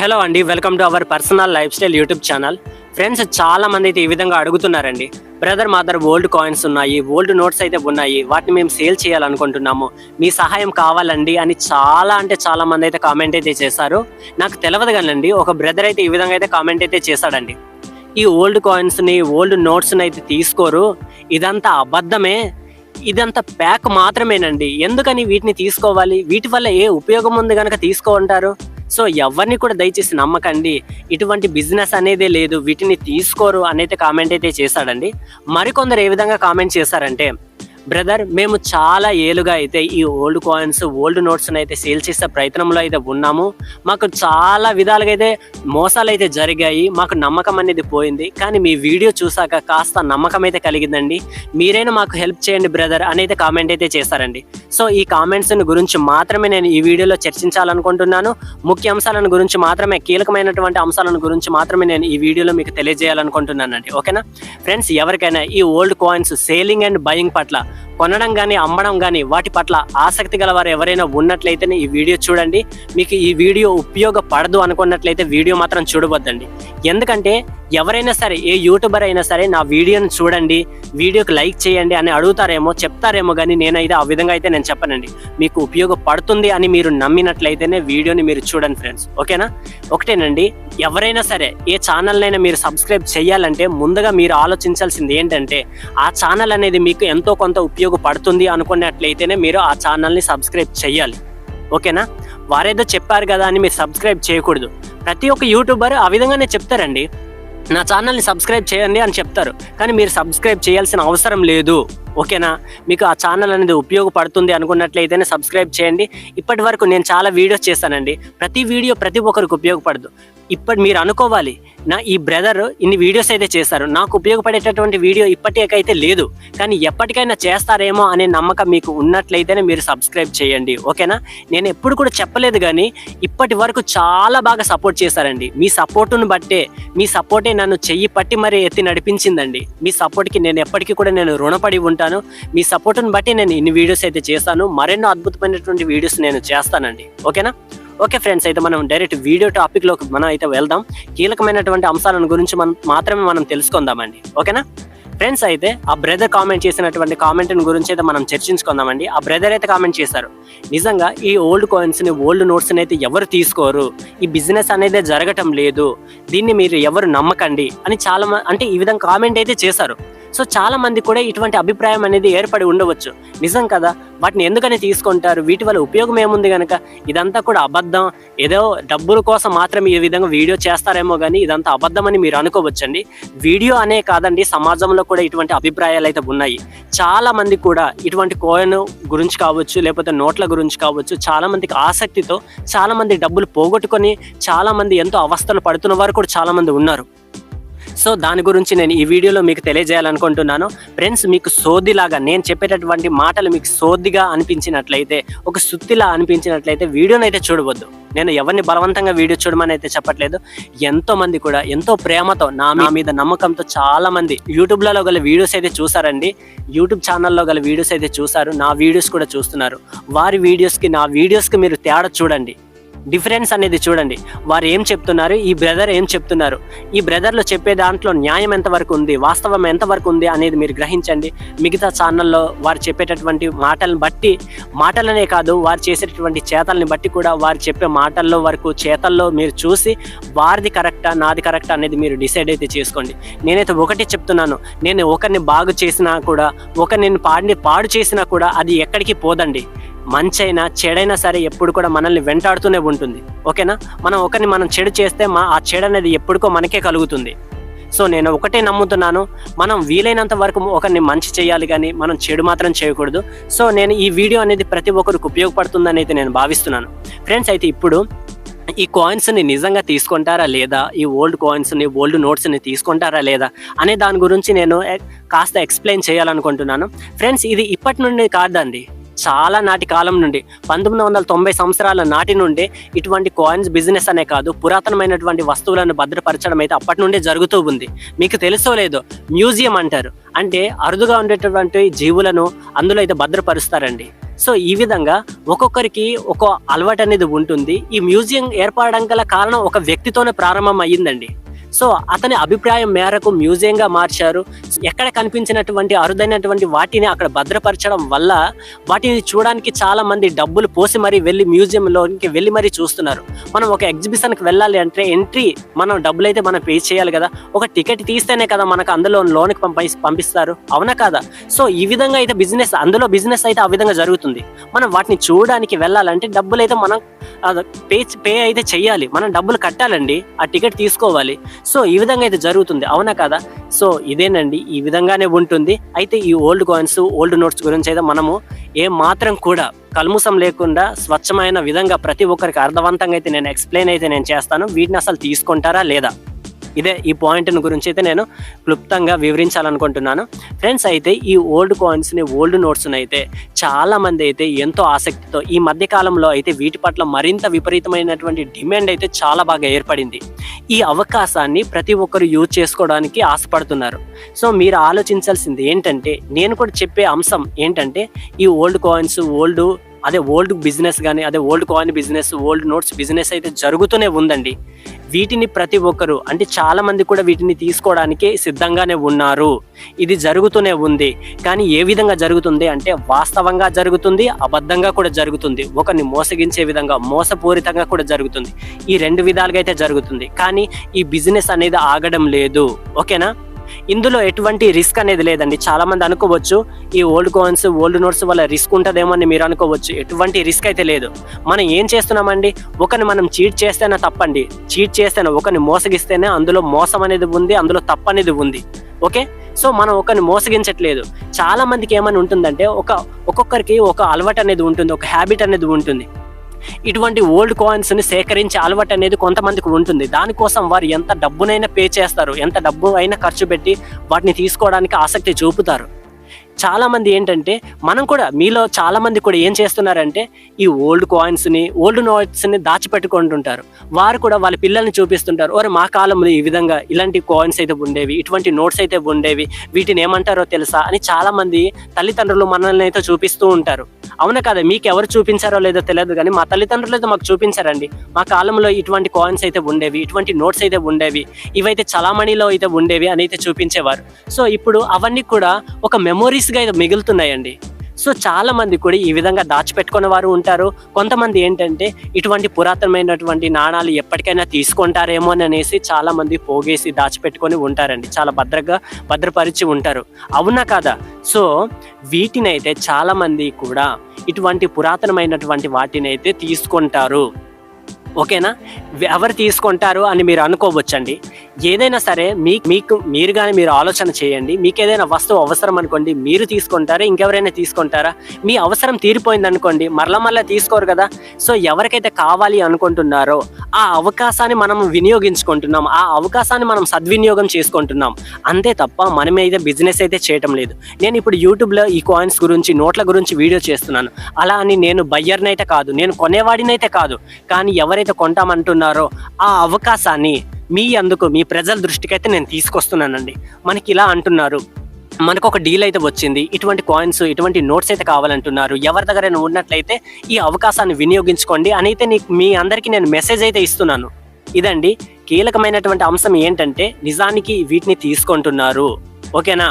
Hello అండి welcome to our personal lifestyle YouTube channel. Friends చాలా మంది అయితే ఈ విధంగా అడుగుతున్నారండి. బ్రదర్ మా దగ్గర ఓల్డ్ కాయిన్స్ ఉన్నాయి ఓల్డ్ నోట్స్ అయితే ఉన్నాయి వాటిని మేము సేల్ చేయాలనుకుంటున్నాము. మీ సహాయం కావాలండి అని చాలా అంటే చాలా మంది అయితే కామెంట్ అయితే చేశారు. నాకు తెలియదు కానండి ఒక బ్రదర్ అయితే ఈ విధంగా అయితే కామెంట్ అయితే చేశాడండి. ఈ ఓల్డ్ కాయిన్స్ని ఓల్డ్ నోట్స్ని అయితే తీసుకోరు. ఇదంతా అబద్ధమే. ఇదంతా ప్యాక్ మాత్రమేనండి. ఎందుకని వీటిని తీసుకోవాలి? వీటి వల్ల ఏ ఉపయోగం ఉంది కనుక తీసుకోంటారు సో ఎవరిని కూడా దయచేసి నమ్మకండి. ఇటువంటి బిజినెస్ అనేదే లేదు. వీటిని తీసుకోరు అనేది కామెంట్ అయితే చేశాడండి. మరికొందరు ఏ విధంగా కామెంట్ చేశారంటే బ్రదర్ మేము చాలా ఏలుగా అయితే ఈ ఓల్డ్ కాయిన్స్ ఓల్డ్ నోట్స్ని అయితే సేల్ చేసే ప్రయత్నంలో అయితే ఉన్నాము. మాకు చాలా విధాలుగా అయితే మోసాలు అయితే జరిగాయి. మాకు నమ్మకం అనేది పోయింది. కానీ మీ వీడియో చూసాక కాస్త నమ్మకం అయితే కలిగిందండి. మీరైనా మాకు హెల్ప్ చేయండి బ్రదర్ అని అయితే కామెంట్ అయితే చేశారండి. సో ఈ కామెంట్స్ గురించి మాత్రమే నేను ఈ వీడియోలో చర్చించాలనుకుంటున్నాను. ముఖ్య అంశాలను గురించి మాత్రమే కీలకమైనటువంటి అంశాలను గురించి మాత్రమే నేను ఈ వీడియోలో మీకు తెలియజేయాలనుకుంటున్నానండి. ఓకేనా? ఫ్రెండ్స్ ఎవరికైనా ఈ old coins selling and buying పట్ల కొనడం కానీ అమ్మడం కానీ వాటి పట్ల ఆసక్తి గల వారు ఎవరైనా ఉన్నట్లయితే ఈ వీడియో చూడండి. మీకు ఈ వీడియో ఉపయోగపడదు అనుకున్నట్లయితే వీడియో మాత్రం చూడవద్దండి. ఎందుకంటే ఎవరైనా సరే ఏ యూట్యూబర్ అయినా సరే నా వీడియోని చూడండి వీడియోకి లైక్ చేయండి అని అడుగుతారేమో చెప్తారేమో కానీ నేనైతే ఆ విధంగా అయితే నేను చెప్పనండి. మీకు ఉపయోగపడుతుంది అని మీరు నమ్మినట్లయితేనే వీడియోని మీరు చూడండి ఫ్రెండ్స్. ఓకేనా? ఒకటేనండి ఎవరైనా సరే ఏ ఛానల్నైనా మీరు సబ్స్క్రైబ్ చేయాలంటే ముందుగా మీరు ఆలోచించాల్సింది ఏంటంటే ఆ ఛానల్ అనేది మీకు ఎంతో కొంత ఉపయోగపడుతుంది అనుకున్నట్లయితేనే మీరు ఆ ఛానల్ని సబ్స్క్రైబ్ చేయాలి. ఓకేనా? వారేదో చెప్పారు కదా అని మీరు సబ్స్క్రైబ్ చేయకూడదు. ప్రతి ఒక్క యూట్యూబర్ ఆ విధంగానే చెప్తారండి. నా ఛానల్ని సబ్స్క్రైబ్ చేయండి అని చెప్తారు. కానీ మీరు సబ్స్క్రైబ్ చేయాల్సిన అవసరం లేదు. ఓకేనా? మీకు ఆ ఛానల్ అనేది ఉపయోగపడుతుంది అనుకున్నట్లయితేనే సబ్స్క్రైబ్ చేయండి. ఇప్పటి వరకు నేను చాలా వీడియోస్ చేస్తానండి. ప్రతి వీడియో ప్రతి ఒక్కరికి ఉపయోగపడదు. ఇప్పటి మీరు అనుకోవాలి నా ఈ బ్రదర్ ఇన్ని వీడియోస్ అయితే చేస్తారు నాకు ఉపయోగపడేటటువంటి వీడియో ఇప్పటికైతే లేదు. కానీ ఎప్పటికైనా చేస్తారేమో అనే నమ్మకం మీకు ఉన్నట్లయితేనే మీరు సబ్స్క్రైబ్ చేయండి. ఓకేనా? నేను ఎప్పుడు కూడా చెప్పలేదు కానీ ఇప్పటి వరకు చాలా బాగా సపోర్ట్ చేశారండి. మీ సపోర్టును బట్టే మీ సపోర్టే నన్ను చెయ్యి పట్టి మరీ ఎత్తి నడిపించిందండి. మీ సపోర్ట్కి నేను ఎప్పటికీ కూడా నేను రుణపడి ఉంటాను. మీ సపోర్ట్ని బట్టి నేను ఇన్ని వీడియోస్ అయితే చేస్తాను. మరెన్నో అద్భుతమైనటువంటి వీడియోస్ నేను చేస్తానండి. ఓకేనా? ఓకే ఫ్రెండ్స్ అయితే మనం డైరెక్ట్ వీడియో టాపిక్లోకి మనం అయితే వెళ్దాం. కీలకమైనటువంటి అంశాలను గురించి మనం మాత్రమే మనం తెలుసుకుందామండి. ఓకేనా? ఫ్రెండ్స్ అయితే ఆ బ్రదర్ కామెంట్ చేసినటువంటి కామెంట్ని గురించి అయితే మనం చర్చించుకుందామండి. ఆ బ్రదర్ అయితే కామెంట్ చేశారు. నిజంగా ఈ ఓల్డ్ కాయిన్స్ని ఓల్డ్ నోట్స్ని అయితే ఎవరు తీసుకోరు? ఈ బిజినెస్ అనేది జరగటం లేదు. దీన్ని మీరు ఎవరు నమ్మకండి? అని చాలా మ- అంటే ఈ విధంగా కామెంట్ అయితే చేశారు. సో చాలా మంది కూడా ఇటువంటి అభిప్రాయం అనేది ఏర్పడి ఉండవచ్చు. నిజం కదా? వాటిని ఎందుకని తీసుకుంటారు? వీటి వల్ల ఉపయోగం ఏముంది కనుక ఇదంతా కూడా అబద్ధం. ఏదో డబ్బుల కోసం మాత్రమే ఈ విధంగా వీడియో చేస్తారేమో కానీ ఇదంతా అబద్ధం అని మీరు అనుకోవచ్చండి. వీడియో అనే కాదండి సమాజంలో కూడా ఇటువంటి అభిప్రాయాలు అయితే ఉన్నాయి. చాలా మంది కూడా ఇటువంటి కోయన్ గురించి కావచ్చు లేకపోతే నోట్ల గురించి కావచ్చు చాలా మందికి ఆసక్తితో చాలా మంది డబ్బులు పోగొట్టుకొని చాలా మంది ఎంతో అవస్థలు పడుతున్న వారు కూడా చాలా మంది ఉన్నారు. సో దాని గురించి నేను ఈ వీడియోలో మీకు తెలియజేయాలనుకుంటున్నాను. ఫ్రెండ్స్ మీకు సోదిలాగా నేను చెప్పేటటువంటి మాటలు మీకు సోదిగా అనిపించినట్లయితే ఒక సుత్తిలా అనిపించినట్లయితే వీడియోని అయితే చూడవద్దు. నేను ఎవరిని బలవంతంగా వీడియో చూడమని అయితే చెప్పట్లేదు. ఎంతో మంది కూడా ఎంతో ప్రేమతో నా మీద నమ్మకంతో చాలా మంది యూట్యూబ్లలో గల వీడియోస్ అయితే చూసారండి. యూట్యూబ్ ఛానల్లో గల వీడియోస్ అయితే చూసారు. నా వీడియోస్ కూడా చూస్తున్నారు. వారి వీడియోస్కి నా వీడియోస్కి మీరు తేడా చూడండి. డిఫరెన్స్ అనేది చూడండి. వారు ఏం చెప్తున్నారు? ఈ బ్రదర్ ఏం చెప్తున్నారు? ఈ బ్రదర్లో చెప్పే దాంట్లో న్యాయం ఎంతవరకు ఉంది? వాస్తవం ఎంతవరకు ఉంది అనేది మీరు గ్రహించండి. మిగతా ఛానల్లో వారు చెప్పేటటువంటి మాటలను బట్టి మాటలనే కాదు వారు చేసేటటువంటి చేతల్ని బట్టి కూడా వారు చెప్పే మాటల్లో వరకు చేతల్లో మీరు చూసి వారిది కరెక్టా నాది కరెక్టా అనేది మీరు డిసైడ్ అయితే చేసుకోండి. నేనైతే ఒకటి చెప్తున్నాను. నేను ఒకరిని బాగు చేసినా కూడా ఒకరిని పాడిని పాడు చేసినా కూడా అది ఎక్కడికి పోదండి. మంచైనా చెడైనా సరే ఎప్పుడు కూడా మనల్ని వెంటాడుతూనే ఉంటుంది. ఓకేనా? మనం ఒకరిని మనం చెడు చేస్తే మా ఆ చెడు అనేది ఎప్పుడుకో మనకే కలుగుతుంది. సో నేను ఒకటే నమ్ముతున్నాను. మనం వీలైనంత వరకు ఒకరిని మంచి చేయాలి కానీ మనం చెడు మాత్రం చేయకూడదు. సో నేను ఈ వీడియో అనేది ప్రతి ఒక్కరికి ఉపయోగపడుతుందని అయితే నేను భావిస్తున్నాను. ఫ్రెండ్స్ అయితే ఇప్పుడు ఈ కాయిన్స్ని నిజంగా తీసుకుంటారా లేదా? ఈ ఓల్డ్ కాయిన్స్ని ఓల్డ్ నోట్స్ని తీసుకుంటారా లేదా? అనే దాని గురించి నేను కాస్త ఎక్స్ప్లెయిన్ చేయాలనుకుంటున్నాను. ఫ్రెండ్స్ ఇది ఇప్పటి నుండి కాదండి. చాలా నాటి కాలం నుండి పంతొమ్మిది వందల తొంభై సంవత్సరాల నాటి నుండి ఇటువంటి కాయిన్స్ బిజినెస్ అనే కాదు పురాతనమైనటువంటి వస్తువులను భద్రపరచడం అయితే అప్పటి నుండే జరుగుతూ ఉంది. మీకు తెలుసో లేదో మ్యూజియం అంటారు. అంటే అరుదుగా ఉండేటటువంటి జీవులను అందులో అయితే భద్రపరుస్తారండి. సో ఈ విధంగా ఒక్కొక్కరికి ఒక అలవాటు అనేది ఉంటుంది. ఈ మ్యూజియం ఏర్పడడం గల కారణం ఒక వ్యక్తితోనే ప్రారంభం అయ్యిందండి. సో అతని అభిప్రాయం మేరకు మ్యూజియంగా మార్చారు. ఎక్కడ కనిపించినటువంటి అరుదైనటువంటి వాటిని అక్కడ భద్రపరచడం వల్ల వాటిని చూడడానికి చాలా మంది డబ్బులు పోసి మరీ వెళ్ళి మ్యూజియంలోకి వెళ్ళి మరీ చూస్తున్నారు. మనం ఒక ఎగ్జిబిషన్కి వెళ్ళాలి అంటే ఎంట్రీ మనం డబ్బులు అయితే మనం పే చేయాలి కదా. ఒక టికెట్ తీస్తేనే కదా మనకు అందులో లోనికి పంపి పంపిస్తారు. అవునా కదా? సో ఈ విధంగా అయితే బిజినెస్ అందులో బిజినెస్ అయితే ఆ విధంగా జరుగుతుంది. మనం వాటిని చూడడానికి వెళ్ళాలంటే డబ్బులు అయితే మనం పే పే అయితే చేయాలి. మనం డబ్బులు కట్టాలండి. ఆ టికెట్ తీసుకోవాలి. సో ఈ విధంగా అయితే జరుగుతుంది. అవునా కదా? సో ఇదేనండి. ఈ విధంగానే ఉంటుంది. అయితే ఈ ఓల్డ్ కాయిన్స్ ఓల్డ్ నోట్స్ గురించి అయితే మనము ఏ మాత్రం కూడా కల్ముసం లేకుండా స్వచ్ఛమైన విధంగా ప్రతి ఒక్కరికి అర్థవంతంగా అయితే నేను ఎక్స్ప్లెయిన్ అయితే నేను చేస్తాను. వీటిని అసలు తీసుకుంటారా లేదా? ఇదే ఈ పాయింట్ని గురించి అయితే నేను క్లుప్తంగా వివరించాలనుకుంటున్నాను. ఫ్రెండ్స్ అయితే ఈ ఓల్డ్ కాయిన్స్ని ఓల్డ్ నోట్స్ని అయితే చాలామంది అయితే ఎంతో ఆసక్తితో ఈ మధ్యకాలంలో అయితే వీటి పట్ల మరింత విపరీతమైనటువంటి డిమాండ్ అయితే చాలా బాగా ఏర్పడింది. ఈ అవకాశాన్ని ప్రతి ఒక్కరు యూజ్ చేసుకోవడానికి ఆశపడుతున్నారు. సో మీరు ఆలోచించాల్సింది ఏంటంటే నేను కూడా చెప్పే అంశం ఏంటంటే ఈ ఓల్డ్ కాయిన్స్ ఓల్డ్ అదే ఓల్డ్ బిజినెస్ కానీ అదే old coin business old notes business అయితే జరుగుతూనే ఉందండి. వీటిని ప్రతి ఒక్కరు అంటే చాలా మంది కూడా వీటిని తీసుకోవడానికి సిద్ధంగానే ఉన్నారు. ఇది జరుగుతూనే ఉంది. కానీ ఏ విధంగా జరుగుతుంది అంటే వాస్తవంగా జరుగుతుంది అబద్ధంగా కూడా జరుగుతుంది. ఒకరిని మోసగించే విధంగా మోసపూరితంగా కూడా జరుగుతుంది. ఈ రెండు విధాలుగా అయితే జరుగుతుంది. కానీ ఈ బిజినెస్ అనేది ఆగడం లేదు. ఓకేనా? ఇందులో ఎటువంటి రిస్క్ అనేది లేదండి. చాలా మంది అనుకోవచ్చు ఈ ఓల్డ్ కాయిన్స్ ఓల్డ్ నోట్స్ వల్ల రిస్క్ ఉంటుందేమో అని మీరు అనుకోవచ్చు. ఎటువంటి రిస్క్ అయితే లేదు. మనం ఏం చేస్తున్నామండి? ఒకరిని మనం చీట్ చేస్తేనే తప్పండి. చీట్ చేస్తేనే ఒకరిని మోసగిస్తేనే అందులో మోసం అనేది ఉంది అందులో తప్పు అనేది ఉంది. ఓకే? సో మనం ఒకరిని మోసగించట్లేదు. చాలా మందికి ఏమని ఉంటుందంటే ఒక ఒక్కొక్కరికి ఒక అలవాటు అనేది ఉంటుంది ఒక హ్యాబిట్ అనేది ఉంటుంది. ఇటువంటి ఓల్డ్ కాయిన్స్ని సేకరించే అలవాటు అనేది కొంతమందికి ఉంటుంది. దానికోసం వారు ఎంత డబ్బునైనా పే చేస్తారు ఎంత డబ్బు అయినా ఖర్చు పెట్టి వాటిని తీసుకోవడానికి ఆసక్తి చూపుతారు. చాలామంది ఏంటంటే మనం కూడా మీలో చాలామంది కూడా ఏం చేస్తున్నారంటే ఈ ఓల్డ్ కాయిన్స్ని ఓల్డ్ నోట్స్ని దాచిపెట్టుకుంటుంటారు. వారు కూడా వాళ్ళ పిల్లల్ని చూపిస్తుంటారు. ఓరే మా కాలంలో ఈ విధంగా ఇలాంటి కాయిన్స్ అయితే ఉండేవి ఇటువంటి నోట్స్ అయితే ఉండేవి వీటిని ఏమంటారో తెలుసా? అని చాలామంది తల్లిదండ్రులు మనల్ని అయితే చూపిస్తూ ఉంటారు. అవునా కదా? మీకు ఎవరు చూపించారో లేదో తెలియదు కానీ మా తల్లిదండ్రులు అయితే మాకు చూపించారండి. మా కాలంలో ఇటువంటి కాయిన్స్ అయితే ఉండేవి ఇటువంటి నోట్స్ అయితే ఉండేవి ఇవైతే చలామణిలో అయితే ఉండేవి అని అయితే చూపించేవారు. సో ఇప్పుడు అవన్నీ కూడా ఒక మెమొరీస్గా మిగులుతున్నాయండి. సో చాలా మంది కూడా ఈ విధంగా దాచిపెట్టుకున్న వారు ఉంటారు. కొంతమంది ఏంటంటే ఇటువంటి పురాతనమైనటువంటి నాణాలు ఎప్పటికైనా తీసుకుంటారేమో అని అనేసి చాలా మంది పోగేసి దాచిపెట్టుకొని ఉంటారండి. చాలా భద్రంగా భద్రపరిచి ఉంటారు. అవునా కదా? సో వీటిని అయితే చాలా మంది కూడా ఇటువంటి పురాతనమైనటువంటి వాటిని అయితే తీసుకుంటారు. ఓకేనా? ఎవరు తీసుకుంటారు అని మీరు అనుకోవచ్చండి. ఏదైనా సరే మీ మీకు మీరు కానీ మీరు ఆలోచన చేయండి. మీకు ఏదైనా వస్తువు అవసరం అనుకోండి మీరు తీసుకుంటారా? ఇంకెవరైనా తీసుకుంటారా? మీ అవసరం తీరిపోయింది అనుకోండి మరలా మరలా తీసుకోరు కదా. సో ఎవరికైతే కావాలి అనుకుంటున్నారో ఆ అవకాశాన్ని మనం వినియోగించుకుంటున్నాం. ఆ అవకాశాన్ని మనం సద్వినియోగం చేసుకుంటున్నాం. అంతే తప్ప మనం అయితే బిజినెస్ అయితే చేయటం లేదు. నేను ఇప్పుడు యూట్యూబ్లో ఈ కాయిన్స్ గురించి నోట్ల గురించి వీడియో చేస్తున్నాను. అలా అని నేను బయ్యర్నైతే కాదు. నేను కొనేవాడినైతే కాదు. కానీ ఎవరైతే కొంటామంటున్నారో ఆ అవకాశాన్ని మీ అందుకు మీ ప్రజల దృష్టికి అయితే నేను తీసుకొస్తున్నానండి. మనకి ఇలా అంటున్నారు మనకు ఒక డీల్ అయితే వచ్చింది ఇటువంటి కాయిన్స్ ఇటువంటి నోట్స్ అయితే కావాలంటున్నారు ఎవరి దగ్గర ఉన్నట్లయితే ఈ అవకాశాన్ని వినియోగించుకోండి అని అయితే నీకు మీ అందరికీ నేను మెసేజ్ అయితే ఇస్తున్నాను. ఇదండి కీలకమైనటువంటి అంశం ఏంటంటే నిజానికి వీటిని తీసుకుంటున్నారు. ఓకేనా?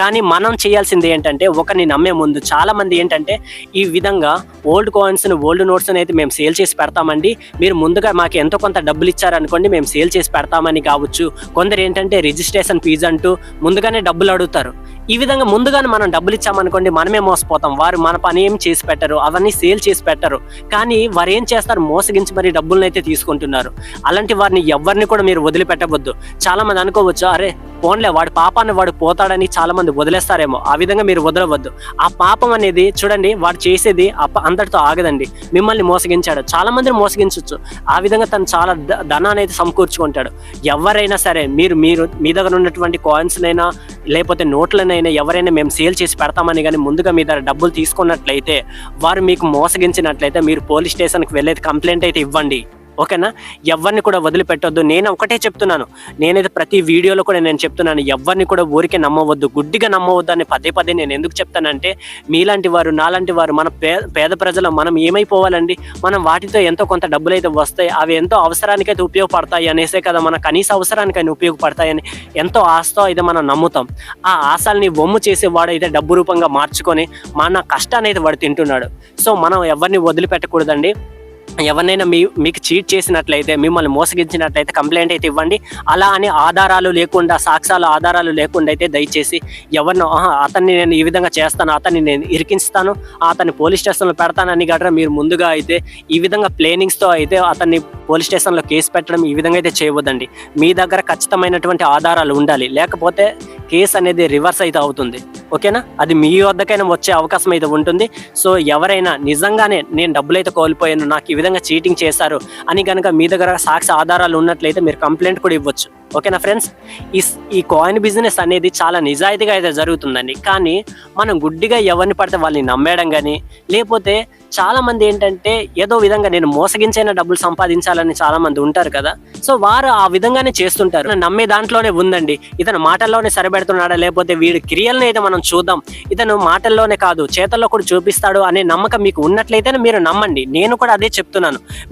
కానీ మనం చేయాల్సింది ఏంటంటే ఒకరిని నమ్మే ముందు. చాలా మంది ఏంటంటే ఈ విధంగా ఓల్డ్ కాయిన్స్ని ఓల్డ్ నోట్స్ని అయితే మేము సేల్ చేసి పెడతామండి. మీరు ముందుగా మాకు ఎంతో కొంత డబ్బులు ఇచ్చారనుకోండి మేము సేల్ చేసి పెడతామని కావచ్చు. కొందరు ఏంటంటే రిజిస్ట్రేషన్ ఫీజు అంటూ ముందుగానే డబ్బులు అడుగుతారు. ఈ విధంగా ముందుగానే మనం డబ్బులు ఇచ్చామనుకోండి మనమే మోసపోతాం. వారు మన పని ఏం చేసి పెట్టరు అవన్నీ సేల్ చేసి పెట్టరు. కానీ వారు ఏం చేస్తారు? మోసగించి మరి డబ్బులను అయితే తీసుకుంటున్నారు. అలాంటి వారిని ఎవరిని కూడా మీరు వదిలిపెట్టవద్దు. చాలా మంది అనుకోవచ్చు అరే పోన్లే వాడి పాపాన్ని వాడు పోతాడని చాలా మంది వదిలేస్తారేమో. ఆ విధంగా మీరు వదలవద్దు. ఆ పాపం అనేది చూడండి వాడు చేసేది అంతటితో ఆగదండి. మిమ్మల్ని మోసగించాడు. చాలా మందిని మోసగించవచ్చు ఆ విధంగా తను చాలా ధనాన్ని అయితే సమకూర్చుకుంటాడు. ఎవరైనా సరే మీరు మీరు మీ దగ్గర ఉన్నటువంటి కాయిన్స్నైనా లేకపోతే నోట్లనైనా ఎవరైనా మేము సేల్ చేసి పెడతామని కానీ ముందుగా మీ దగ్గర డబ్బులు తీసుకున్నట్లయితే వారు మీకు మోసగించినట్లయితే మీరు పోలీస్ స్టేషన్కి వెళ్ళేది కంప్లైంట్ అయితే ఇవ్వండి. ఓకేనా? ఎవరిని కూడా వదిలిపెట్టొద్దు. నేను ఒకటే చెప్తున్నాను. నేనైతే ప్రతి వీడియోలో కూడా నేను చెప్తున్నాను ఎవరిని కూడా ఊరికే నమ్మవద్దు. గుడ్డిగా నమ్మవద్దు అని పదే పదే నేను ఎందుకు చెప్తానంటే మీలాంటి వారు నాలాంటి వారు మన పే పేద ప్రజలు మనం ఏమైపోవాలండి? మనం వాటితో ఎంతో కొంత డబ్బులు అయితే వస్తాయి అవి ఎంతో అవసరానికైతే ఉపయోగపడతాయి అనేసే కదా మన కనీస అవసరానికైనా ఉపయోగపడతాయని ఎంతో ఆశతో అయితే మనం నమ్ముతాం. ఆ ఆశల్ని వమ్ము చేసే వాడైతే డబ్బు రూపంగా మార్చుకొని మన కష్టాన్ని అయితే వాడు తింటున్నాడు. సో మనం ఎవరిని వదిలిపెట్టకూడదండి. ఎవరినైనా మీ మీకు చీట్ చేసినట్లయితే మిమ్మల్ని మోసగించినట్లయితే కంప్లైంట్ అయితే ఇవ్వండి. అలా అని ఆధారాలు లేకుండా సాక్ష్యాలు ఆధారాలు లేకుండా అయితే దయచేసి ఎవరినో అతన్ని నేను ఈ విధంగా చేస్తాను అతన్ని నేను ఇరికిస్తాను అతన్ని పోలీస్ స్టేషన్లో పెడతానని గట్రా మీరు ముందుగా అయితే ఈ విధంగా ప్లేనింగ్స్తో అయితే అతన్ని పోలీస్ స్టేషన్లో కేసు పెట్టడం ఈ విధంగా అయితే చేయవద్దండి. మీ దగ్గర ఖచ్చితమైనటువంటి ఆధారాలు ఉండాలి. లేకపోతే కేసు అనేది రివర్స్ అయితే అవుతుంది. ఓకేనా? అది మీ వద్దకైనా వచ్చే అవకాశం అయితే ఉంటుంది. సో ఎవరైనా నిజంగానే నేను డబ్బులు అయితే కోల్పోయాను నాకు ఈ విధంగా చీటింగ్ చేశారు అని కనుక మీ దగ్గర సాక్షి ఆధారాలు ఉన్నట్లయితే మీరు కంప్లైంట్ కూడా ఇవ్వచ్చు. ఓకేనా ఫ్రెండ్స్? ఈ ఈ కాయిన్ బిజినెస్ అనేది చాలా నిజాయితీగా అయితే జరుగుతుందండి. కానీ మనం గుడ్డిగా ఎవరిని పడితే వాళ్ళని నమ్మేయడం కానీ లేకపోతే చాలామంది ఏంటంటే ఏదో విధంగా నేను మోసగించైన డబ్బులు సంపాదించాలని చాలామంది ఉంటారు కదా. సో వారు ఆ విధంగానే చేస్తుంటారు. నమ్మే దాంట్లోనే ఉందండి. ఇతను మాటల్లోనే సరిపెడుతున్నాడా లేకపోతే వీడి క్రియలను అయితే మనం చూద్దాం. ఇతను మాటల్లోనే కాదు చేతల్లో కూడా చూపిస్తాడు అనే నమ్మకం మీకు ఉన్నట్లయితేనే మీరు నమ్మండి. నేను కూడా అదే చెప్తున్నాను.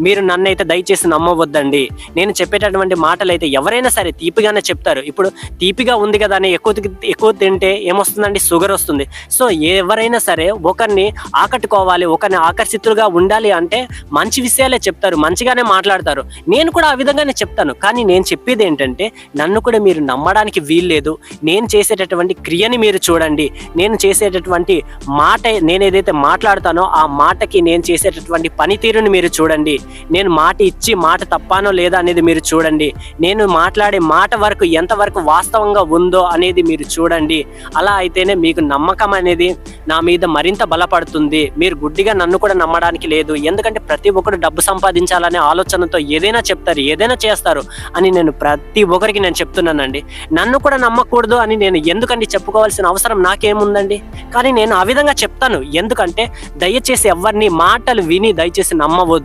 మీరు నన్ను అయితే దయచేసి నమ్మవద్దండి. నేను చెప్పేటటువంటి మాటలు అయితే ఎవరైనా సరే తీపిగానే చెప్తారు. ఇప్పుడు తీపిగా ఉంది కదా అని ఎక్కువ ఎక్కువ తింటే ఏమొస్తుందండి? షుగర్ వస్తుంది. సో ఎవరైనా సరే ఒకరిని ఆకట్టుకోవాలి ఒకరిని ఆకర్షితులుగా ఉండాలి అంటే మంచి విషయాలే చెప్తారు. మంచిగానే మాట్లాడతారు. నేను కూడా ఆ విధంగానే చెప్తాను. కానీ నేను చెప్పేది ఏంటంటే నన్ను కూడా మీరు నమ్మడానికి వీల్లేదు. నేను చేసేటటువంటి క్రియని మీరు చూడండి. నేను చేసేటటువంటి మాట నేను ఏదైతే మాట్లాడతానో ఆ మాటకి నేను చేసేటటువంటి పనితీరుని మీరు చూడండి. నేను మాట ఇచ్చి మాట తప్పానో లేదా అనేది మీరు చూడండి. నేను మాట్లాడే మాట వరకు ఎంతవరకు వాస్తవంగా ఉందో అనేది మీరు చూడండి. అలా అయితేనే మీకు నమ్మకం అనేది నా మీద మరింత బలపడుతుంది. మీరు గుడ్డిగా నన్ను కూడా నమ్మడానికి లేదు. ఎందుకంటే ప్రతి ఒక్కరు డబ్బు సంపాదించాలనే ఆలోచనతో ఏదైనా చెప్తారు ఏదైనా చేస్తారు అని నేను ప్రతి ఒక్కరికి నేను చెప్తున్నానండి. నన్ను కూడా నమ్మకూడదు అని నేను ఎందుకండి చెప్పుకోవాల్సిన అవసరం నాకేముందండి? కానీ నేను ఆ విధంగా చెప్తాను. ఎందుకంటే దయచేసి ఎవరిని మాటలు విని దయచేసి నమ్మవద్దు.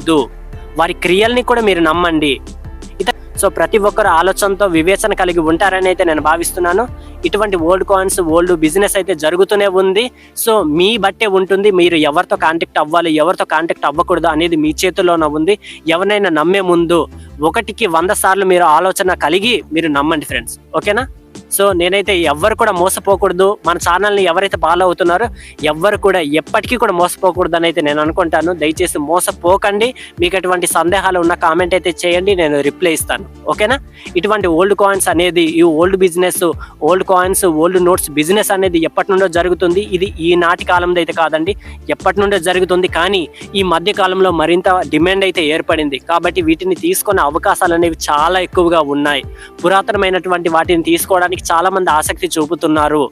వారి క్రియల్ని కూడా మీరు నమ్మండి. సో ప్రతి ఒక్కరు ఆలోచనతో వివేచన కలిగి ఉంటారని అయితే నేను భావిస్తున్నాను. ఇటువంటి ఓల్డ్ కాయిన్స్ ఓల్డ్ బిజినెస్ అయితే జరుగుతూనే ఉంది. సో మీ బట్టే ఉంటుంది. మీరు ఎవరితో కాంటాక్ట్ అవ్వాలి ఎవరితో కాంటాక్ట్ అవ్వకూడదు అనేది మీ చేతుల్లోనే ఉంది. ఎవరినైనా నమ్మే ముందు ఒకటికి వంద సార్లు మీరు ఆలోచన కలిగి మీరు నమ్మండి ఫ్రెండ్స్. ఓకేనా? సో నేనైతే ఎవ్వరు కూడా మోసపోకూడదు. మన ఛానల్ని ఎవరైతే ఫాలో అవుతున్నారో ఎవ్వరు కూడా ఎప్పటికీ కూడా మోసపోకూడదు అని అయితే నేను అనుకుంటాను. దయచేసి మోసపోకండి. మీకు ఎటువంటి సందేహాలు ఉన్న కామెంట్ అయితే చేయండి. నేను రిప్లై ఇస్తాను. ఓకేనా ఇటువంటి ఓల్డ్ కాయిన్స్ అనేది ఈ old business old coins old notes business అనేది ఎప్పటి నుండో జరుగుతుంది. ఇది ఈ నాటి కాలంలో అయితే కాదండి. ఎప్పటి నుండో జరుగుతుంది. కానీ ఈ మధ్య కాలంలో మరింత డిమాండ్ అయితే ఏర్పడింది. కాబట్టి వీటిని తీసుకునే అవకాశాలు అనేవి చాలా ఎక్కువగా ఉన్నాయి. పురాతనమైనటువంటి వాటిని తీసుకోవడానికి చాలా మంది ఆసక్తి చూపుతున్నారు.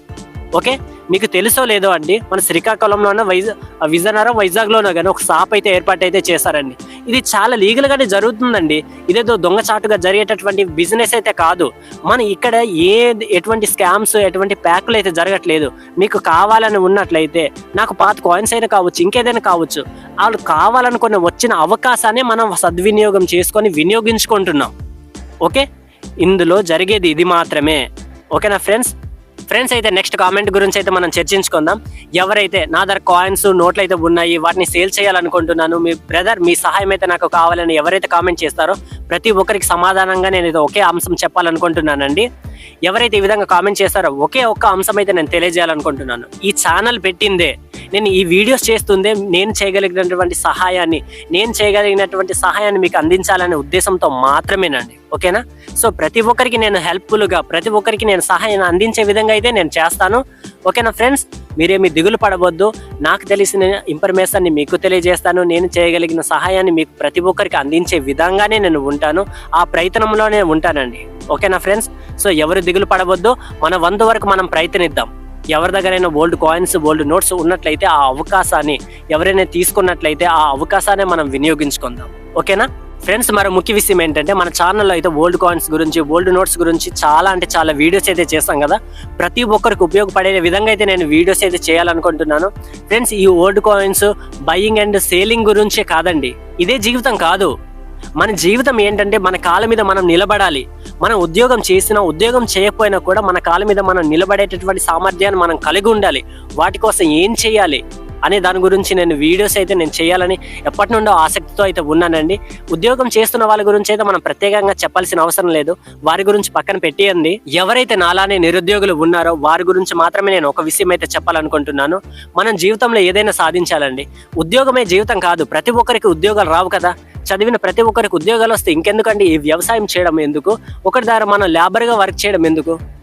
ఓకే? మీకు తెలుసో లేదో అండి మన శ్రీకాకుళంలోనో వైజా విజయనగరం వైజాగ్లోనో కానీ ఒక షాప్ అయితే ఏర్పాటు అయితే చేశారండి. ఇది చాలా లీగల్గానే జరుగుతుందండి. ఇదేదో దొంగచాటుగా జరిగేటటువంటి బిజినెస్ అయితే కాదు. మన ఇక్కడ ఏ ఎటువంటి స్కామ్స్ ఎటువంటి ప్యాకులు అయితే జరగట్లేదు. మీకు కావాలని ఉన్నట్లయితే నాకు పాత కాయిన్స్ అయినా కావచ్చు ఇంకేదైనా కావచ్చు వాళ్ళు కావాలనుకున్న వచ్చిన అవకాశాన్ని మనం సద్వినియోగం చేసుకొని వినియోగించుకుంటున్నాం. ఓకే? ఇందులో జరిగేది ఇది మాత్రమే. ఓకేనా ఫ్రెండ్స్? ఫ్రెండ్స్ అయితే నెక్స్ట్ కామెంట్ గురించి అయితే మనం చర్చించుకుందాం. ఎవరైతే నా దగ్గర కాయిన్స్ నోట్లు అయితే ఉన్నాయి వాటిని సేల్ చేయాలనుకుంటున్నాను మీ బ్రదర్ మీ సహాయం అయితే నాకు కావాలని ఎవరైతే కామెంట్ చేస్తారో ప్రతి ఒక్కరికి సమాధానంగా నేను ఇది ఒకే అంశం చెప్పాలనుకుంటున్నానండి. ఎవరైతే ఈ విధంగా కామెంట్ చేస్తారో ఒకే ఒక్క అంశం అయితే నేను తెలియజేయాలనుకుంటున్నాను. ఈ ఛానల్ పెట్టిందే నేను ఈ వీడియోస్ చేస్తుందే నేను చేయగలిగినటువంటి సహాయాన్ని నేను చేయగలిగినటువంటి సహాయాన్ని మీకు అందించాలనే ఉద్దేశంతో మాత్రమేనండి. ఓకేనా? సో ప్రతి ఒక్కరికి నేను హెల్ప్ఫుల్గా ప్రతి ఒక్కరికి నేను సహాయం అందించే విధంగా అయితే నేను చేస్తాను. ఓకేనా ఫ్రెండ్స్? మీరేమి దిగులు పడవద్దు. నాకు తెలిసిన ఇన్ఫర్మేషన్ని మీకు తెలియజేస్తాను. నేను చేయగలిగిన సహాయాన్ని మీకు ప్రతి ఒక్కరికి అందించే విధంగానే నేను ఉంటాను. ఆ ప్రయత్నంలోనే ఉంటానండి. ఓకేనా ఫ్రెండ్స్? సో ఎవరు దిగులు పడవద్దు. మన వంతు వరకు మనం ప్రయత్నిద్దాం. ఎవరి దగ్గరైనా ఓల్డ్ కాయిన్స్ ఓల్డ్ నోట్స్ ఉన్నట్లయితే ఆ అవకాశాన్ని ఎవరైనా తీసుకున్నట్లయితే ఆ అవకాశాన్ని మనం వినియోగించుకుందాం. ఓకేనా? ఫ్రెండ్స్ మరో ముఖ్య విషయం ఏంటంటే మన ఛానల్లో అయితే ఓల్డ్ కాయిన్స్ గురించి ఓల్డ్ నోట్స్ గురించి చాలా అంటే చాలా వీడియోస్ అయితే చేస్తాం కదా. ప్రతి ఒక్కరికి ఉపయోగపడే విధంగా అయితే నేను వీడియోస్ అయితే చేయాలనుకుంటున్నాను. ఫ్రెండ్స్ ఈ old coins buying and selling గురించే కాదండి. ఇదే జీవితం కాదు. మన జీవితం ఏంటంటే మన కాళ్ళ మీద మనం నిలబడాలి. మనం ఉద్యోగం చేసినా ఉద్యోగం చేయకపోయినా కూడా మన కాళ్ళ మీద మనం నిలబడేటటువంటి సామర్థ్యాన్ని మనం కలిగి ఉండాలి. వాటి కోసం ఏం చేయాలి? అనే దాని గురించి నేను వీడియోస్ అయితే నేను చేయాలని ఎప్పటి నుండో ఆసక్తితో అయితే ఉన్నానండి. ఉద్యోగం చేస్తున్న వాళ్ళ గురించి అయితే మనం ప్రత్యేకంగా చెప్పాల్సిన అవసరం లేదు. వారి గురించి పక్కన పెట్టేయండి. ఎవరైతే నాలానే నిరుద్యోగులు ఉన్నారో వారి గురించి మాత్రమే నేను ఒక విషయం అయితే చెప్పాలనుకుంటున్నాను. మనం జీవితంలో ఏదైనా సాధించాలండి. ఉద్యోగమే జీవితం కాదు. ప్రతి ఒక్కరికి ఉద్యోగాలు రావు కదా. చదివిన ప్రతి ఒక్కరికి ఉద్యోగాలు వస్తే ఇంకెందుకండి? ఈ వ్యవసాయం చేయడం ఎందుకు? ఒకటి ద్వారా మనం లేబర్గా వర్క్ చేయడం ఎందుకు?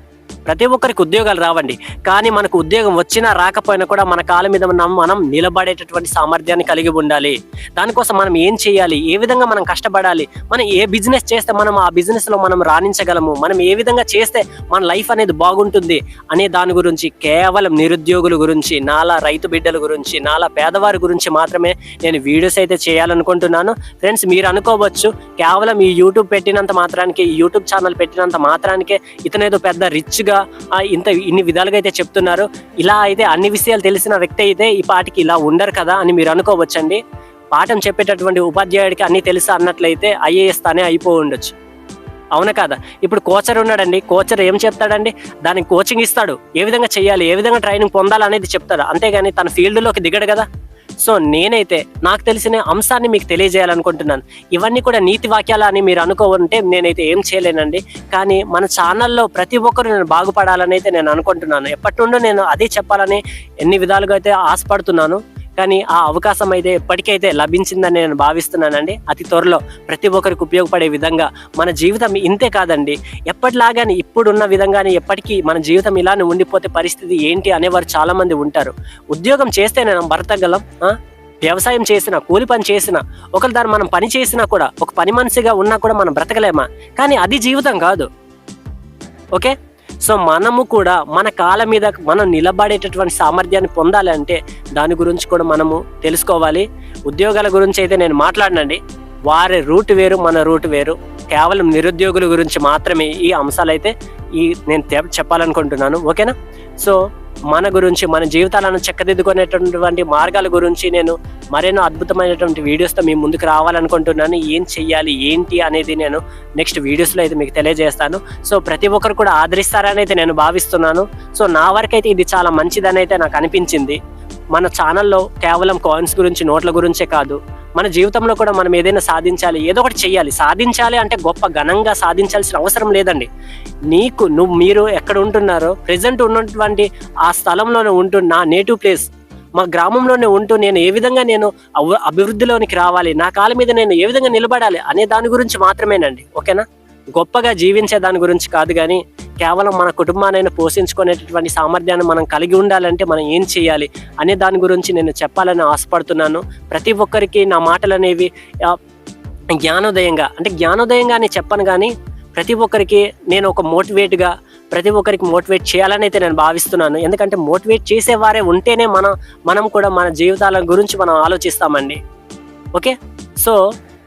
ప్రతి ఒక్కరికి ఉద్యోగాలు రావండి. కానీ మనకు ఉద్యోగం వచ్చినా రాకపోయినా కూడా మన కాళ్ళ మీద మనం నిలబడేటటువంటి సామర్థ్యాన్ని కలిగి ఉండాలి. దానికోసం మనం ఏం చేయాలి? ఏ విధంగా మనం కష్టపడాలి? మనం ఏ బిజినెస్ చేస్తే మనం ఆ బిజినెస్లో మనం రాణించగలము? మనం ఏ విధంగా చేస్తే మన లైఫ్ అనేది బాగుంటుంది? అనే దాని గురించి కేవలం నిరుద్యోగుల గురించి నాలా రైతు బిడ్డల గురించి నాలా పేదవారి గురించి మాత్రమే నేను వీడియోస్ అయితే చేయాలనుకుంటున్నాను. ఫ్రెండ్స్ మీరు అనుకోవచ్చు కేవలం ఈ యూట్యూబ్ పెట్టినంత మాత్రానికి యూట్యూబ్ ఛానల్ పెట్టినంత మాత్రానికే ఇతనేదో పెద్ద రిచ్గా ఇంత ఇన్ని విధాలుగా అయితే చెప్తున్నారు. ఇలా అయితే అన్ని విషయాలు తెలిసిన వ్యక్తి అయితే ఈ పాటికి ఇలా ఉండరు కదా అని మీరు అనుకోవచ్చండి. పాఠం చెప్పేటటువంటి ఉపాధ్యాయుడికి అన్ని తెలుసా అన్నట్లయితే ఐఏఎస్ తానే అయిపో ఉండొచ్చు. అవునా కదా? ఇప్పుడు కోచర్ ఉన్నాడండి. కోచర్ ఏం చెప్తాడండి? దానికి కోచింగ్ ఇస్తాడు. ఏ విధంగా చేయాలి? ఏ విధంగా ట్రైనింగ్ పొందాలి అనేది చెప్తాడు. అంతేగాని తన ఫీల్డ్లోకి దిగడు కదా. సో నేనైతే నాకు తెలిసిన అంశాన్ని మీకు తెలియజేయాలనుకుంటున్నాను. ఇవన్నీ కూడా నీతి వాక్యాలు అని మీరు అనుకోవంటే నేనైతే ఏం చేయలేనండి. కానీ మన ఛానల్లో ప్రతి ఒక్కరు నేను బాగుపడాలని అయితే నేను అనుకుంటున్నాను. ఎప్పటి నుండో నేను అదే చెప్పాలని ఎన్ని విధాలుగా అయితే ఆశపడుతున్నాను. కానీ ఆ అవకాశం అయితే ఎప్పటికైతే లభించిందని నేను భావిస్తున్నానండి. అతి త్వరలో ప్రతి ఒక్కరికి ఉపయోగపడే విధంగా మన జీవితం ఇంతే కాదండి. ఎప్పటిలాగానే ఇప్పుడున్న విధంగానే ఎప్పటికీ మన జీవితం ఇలానే ఉండిపోతే పరిస్థితి ఏంటి అనేవారు చాలామంది ఉంటారు. ఉద్యోగం చేస్తే నేను బ్రతకగలం వ్యవసాయం చేసినా కూలి పని చేసినా ఒకరి దాన్ని మనం పని చేసినా కూడా ఒక పని మనిషిగా ఉన్నా కూడా మనం బ్రతకలేమా? కానీ అది జీవితం కాదు. ఓకే? సో మనము కూడా మన కాళ్ళ మీద మనం నిలబడేటటువంటి సామర్థ్యాన్ని పొందాలంటే దాని గురించి కూడా మనము తెలుసుకోవాలి. ఉద్యోగాల గురించి అయితే నేను మాట్లాడినండి. వారి రూట్ వేరు మన రూట్ వేరు. కేవలం నిరుద్యోగుల గురించి మాత్రమే ఈ అంశాలు అయితే ఈ నేను తె- చెప్పాలనుకుంటున్నాను. ఓకేనా? సో మన గురించి మన జీవితాలను చక్కదిద్దుకునేటటువంటి మార్గాల గురించి నేను మరెన్నో అద్భుతమైనటువంటి వీడియోస్తో మీ ముందుకు రావాలనుకుంటున్నాను. ఏం చెయ్యాలి ఏంటి అనేది నేను నెక్స్ట్ వీడియోస్లో అయితే మీకు తెలియజేస్తాను. సో ప్రతి ఒక్కరు కూడా ఆదరిస్తారని అయితే నేను భావిస్తున్నాను. సో నా వరకైతే ఇది చాలా మంచిదని అయితే నాకు అనిపించింది. మన ఛానల్లో కేవలం కాయిన్స్ గురించి నోట్ల గురించే కాదు. మన జీవితంలో కూడా మనం ఏదైనా సాధించాలి ఏదో ఒకటి చేయాలి సాధించాలి అంటే గొప్ప ఘనంగా సాధించాల్సిన అవసరం లేదండి. నీకు నువ్వు మీరు ఎక్కడ ఉంటున్నారో ప్రజెంట్ ఉన్నటువంటి ఆ స్థలంలోనే ఉంటూ నా నేటివ్ ప్లేస్ మా గ్రామంలోనే ఉంటూ నేను ఏ విధంగా నేను అభివృద్ధిలోనికి రావాలి నా కాళ్ళ మీద నేను ఏ విధంగా నిలబడాలి అనే దాని గురించి మాత్రమేనండి. ఓకేనా? గొప్పగా జీవించే దాని గురించి కాదు కానీ కేవలం మన కుటుంబాన్ని పోషించుకునేటటువంటి సామర్థ్యాన్ని మనం కలిగి ఉండాలంటే మనం ఏం చేయాలి అనే దాని గురించి నేను చెప్పాలని ఆశపడుతున్నాను. ప్రతి ఒక్కరికి నా మాటలు అనేవి జ్ఞానోదయంగా అంటే జ్ఞానోదయంగా అని చెప్పను కానీ ప్రతి ఒక్కరికి నేను ఒక మోటివేట్గా ప్రతి ఒక్కరికి మోటివేట్ చేయాలని అయితే నేను భావిస్తున్నాను. ఎందుకంటే మోటివేట్ చేసేవారే ఉంటేనే మనం మనం కూడా మన జీవితాల గురించి మనం ఆలోచిస్తామండి. ఓకే? సో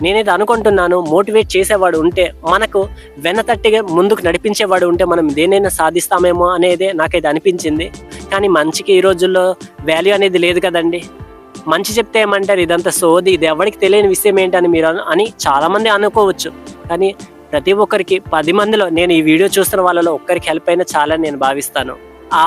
నేనైతే అనుకుంటున్నాను మోటివేట్ చేసేవాడు ఉంటే మనకు వెనతట్టిగా ముందుకు నడిపించేవాడు ఉంటే మనం దేనైనా సాధిస్తామేమో అనేది నాకైతే అనిపించింది. కానీ మంచికి ఈ రోజుల్లో వాల్యూ అనేది లేదు కదండి. మంచి చెప్తే ఏమంటారు? ఇదంతా సోది ఇది ఎవరికి తెలియని విషయం ఏంటని మీరు అని చాలామంది అనుకోవచ్చు. కానీ ప్రతి ఒక్కరికి పది మందిలో నేను ఈ వీడియో చూస్తున్న వాళ్ళలో ఒక్కరికి హెల్ప్ అయినా చాలా నేను భావిస్తాను. ఆ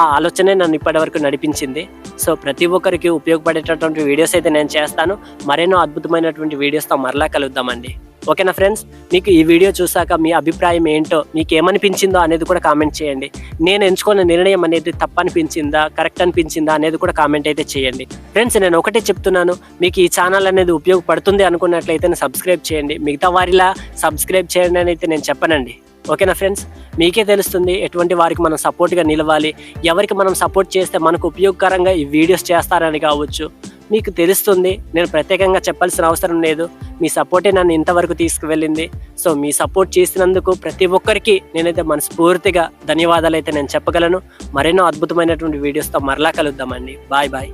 ఆ ఆలోచనే నన్ను ఇప్పటివరకు నడిపించింది. సో ప్రతి ఒక్కరికి ఉపయోగపడేటటువంటి వీడియోస్ అయితే నేను చేస్తాను. మరెన్నో అద్భుతమైనటువంటి వీడియోస్తో మరలా కలుద్దామండి. ఓకేనా ఫ్రెండ్స్? మీకు ఈ వీడియో చూసాక మీ అభిప్రాయం ఏంటో మీకు ఏమనిపించిందో అనేది కూడా కామెంట్ చేయండి. నేను ఎంచుకున్న నిర్ణయం అనేది తప్పనిపించిందా కరెక్ట్ అనిపించిందా అనేది కూడా కామెంట్ అయితే చేయండి. ఫ్రెండ్స్ నేను ఒకటే చెప్తున్నాను. మీకు ఈ ఛానల్ అనేది ఉపయోగపడుతుంది అనుకున్నట్లయితే సబ్స్క్రైబ్ చేయండి. మిగతా వారిలా సబ్స్క్రైబ్ చేయండి అని అయితే నేను చెప్పనండి. ఓకేనా ఫ్రెండ్స్? మీకే తెలుస్తుంది ఎటువంటి వారికి మనం సపోర్ట్గా నిలవాలి ఎవరికి మనం సపోర్ట్ చేస్తే మనకు ఉపయోగకరంగా ఈ వీడియోస్ చేస్తారని కావచ్చు. మీకు తెలుస్తుంది నేను ప్రత్యేకంగా చెప్పాల్సిన అవసరం లేదు. మీ సపోర్టే నన్ను ఇంతవరకు తీసుకువెళ్ళింది. సో మీ సపోర్ట్ చేసినందుకు ప్రతి ఒక్కరికి నేనైతే మనస్ఫూర్తిగా ధన్యవాదాలు అయితే నేను చెప్పగలను. మరెన్నో అద్భుతమైనటువంటి వీడియోస్తో మరలా కలుద్దామండి. Bye bye.